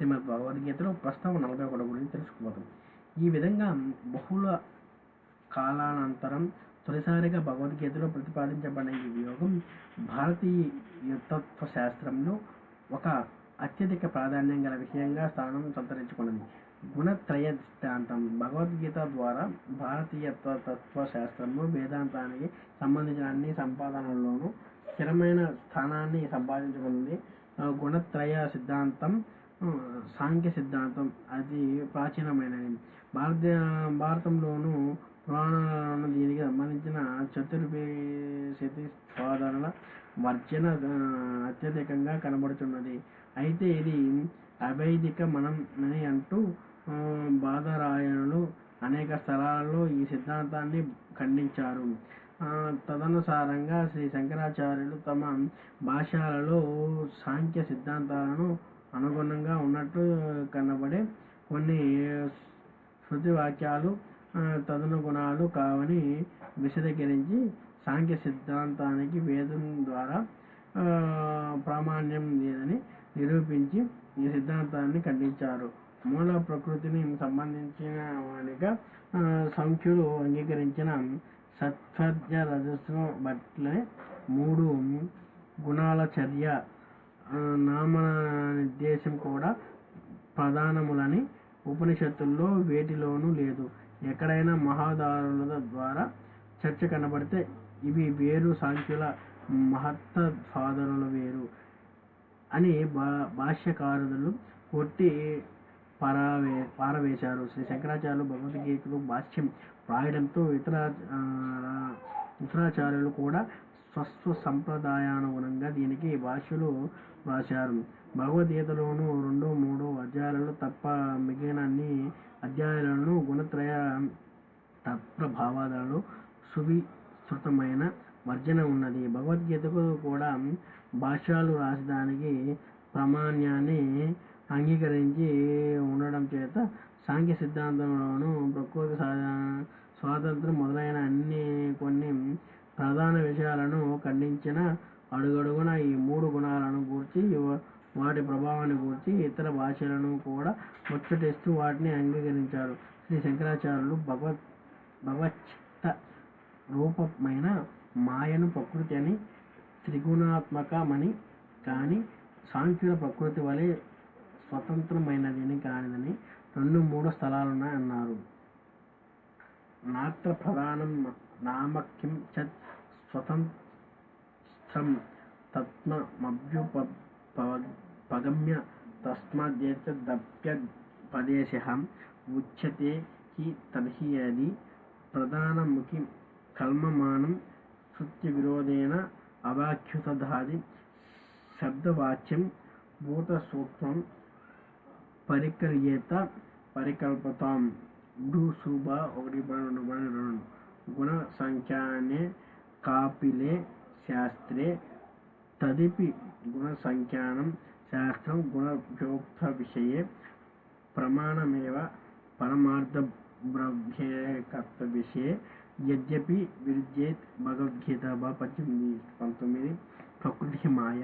శ్రీమద్ భగవద్గీతలో ప్రస్తుతం నలభై ఒకటి గురించి తెలుసుకోబోతాం ఈ విధంగా బహుళ కాలానంతరం తొలిసారిగా భగవద్గీతలో ప్రతిపాదించబడిన ఈ యోగం భారతీయ తత్వ శాస్త్రంలో ఒక అత్యధిక ప్రాధాన్యం గల విషయంగా స్థానం సంతరించుకున్నది. గుణత్రయ సిద్ధాంతం భగవద్గీత ద్వారా భారతీయ తత్వ శాస్త్రంలో వేదాంతానికి సంబంధించిన అన్ని సంపాదనల్లోనూ స్థిరమైన స్థానాన్ని సంపాదించుకుంది. గుణత్రయ సిద్ధాంతం సాంఖ్య సిద్ధాంతం అది ప్రాచీనమైనది. భారత భారతంలోను పురాణాలను దీనికి సంబంధించిన చతుర్వేశతి సాధారణ వర్జన అత్యధికంగా కనబడుతున్నది అయితే ఇది అవైదిక మనం అని అంటూ బాధరాయణులు అనేక స్థలాలలో ఈ సిద్ధాంతాన్ని ఖండించారు. తదనుసారంగా శ్రీ శంకరాచార్యులు తమ భాషలలో సాంఖ్య సిద్ధాంతాలను అనుగుణంగా ఉన్నట్టు కనబడే కొన్ని శృతి వాక్యాలు తదనుగుణాలు కావని విశదీకరించి సాంఖ్య సిద్ధాంతానికి వేదం ద్వారా ప్రామాణ్యం లేదని నిరూపించి ఈ సిద్ధాంతాన్ని ఖండించారు. మూల ప్రకృతిని సంబంధించిన వానిగా సంఖ్యులు అంగీకరించిన సత్వజ్ఞ రజస్సు బట్లే మూడు గుణాల చర్య ఆ, నామ నిర్దేశం కూడా ప్రధానములని ఉపనిషత్తుల్లో వేటిలోనూ లేదు. ఎక్కడైనా మహాదారుల ద్వారా చర్చ కనబడితే ఇవి వేరు సాంఖ్యుల మహత్త సాధనలు వేరు అని భా భాష్యకారులు కొట్టి పారవే పారవేశారు. శ్రీ శంకరాచార్యులు భగవద్గీతకు భాష్యం రాయడంతో ఇతర ఇతరాచార్యులు కూడా స్వస్వ సంప్రదాయానుగుణంగా దీనికి భాష్యులు రాశారు. భగవద్గీతలోను రెండు మూడు అధ్యాయాలలో తప్ప మిగిలిన అన్ని అధ్యాయాలను గుణత్రయ తత్ప్రభావాలలో సువిస్తృతమైన వర్జన ఉన్నది. భగవద్గీతకు కూడా భాష్యాలు రాసడానికి ప్రామాణ్యాన్ని అంగీకరించి ఉండడం చేత సాంఖ్య సిద్ధాంతంలోను ప్రకృతి సా- స్వాతంత్రం మొదలైన అన్ని కొన్ని ప్రధాన విషయాలను ఖండించిన అడుగడుగున ఈ మూడు గుణాలను గూర్చి వాటి ప్రభావాన్ని గూర్చి ఇతర భాషలను కూడా ముచ్చటిస్తూ వాటిని అంగీకరించారు. శ్రీ శంకరాచార్యులు భగవత్ భగవచ్చిత్త రూపమైన మాయను ప్రకృతి అని త్రిగుణాత్మకమని కానీ సాంఖ్యుల ప్రకృతి వలె స్వతంత్రమైనదని కానిదని రెండు మూడు స్థలాలున్నాయి అన్నారు నాత్ర ప్రధానం నామక్యం చత్ స్వతంత్రం తత్మమభ్యుపగమ్య తస్మాద్యేతదప్యపదేశ ఉచ్యతే హి తర్హి అది ప్రధానముఖి కల్మమానం శృత్య విరోధేన అవాఖ్యుతధాది శబ్దవాచ్యం భూతసూత్రం పరికల్యేత పరికల్పతాం. డు శుభ ఒకటి బై రెండు బై రెండు. గుణ సంఖ్యానే కాపిలే శాస్త్రే తదిపి గుణ సంఖ్యానం శాస్త్రం గుణభ్యోక్త విషయే ప్రమాణమేవ పరమార్థబ్రహ్మేకత్వ విషయే యద్యపి విరుద్ధేత్ భగవద్గీత బా పద్దెనిమిది పంతొమ్మిది. ప్రకృతి మాయ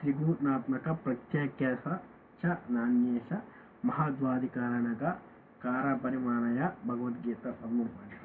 త్రిగుణాత్మక ప్రత్యేక చ నాణ్యేష మహాద్వాదికారణగా కారపరిమాణయ భగవద్గీత పదమూడు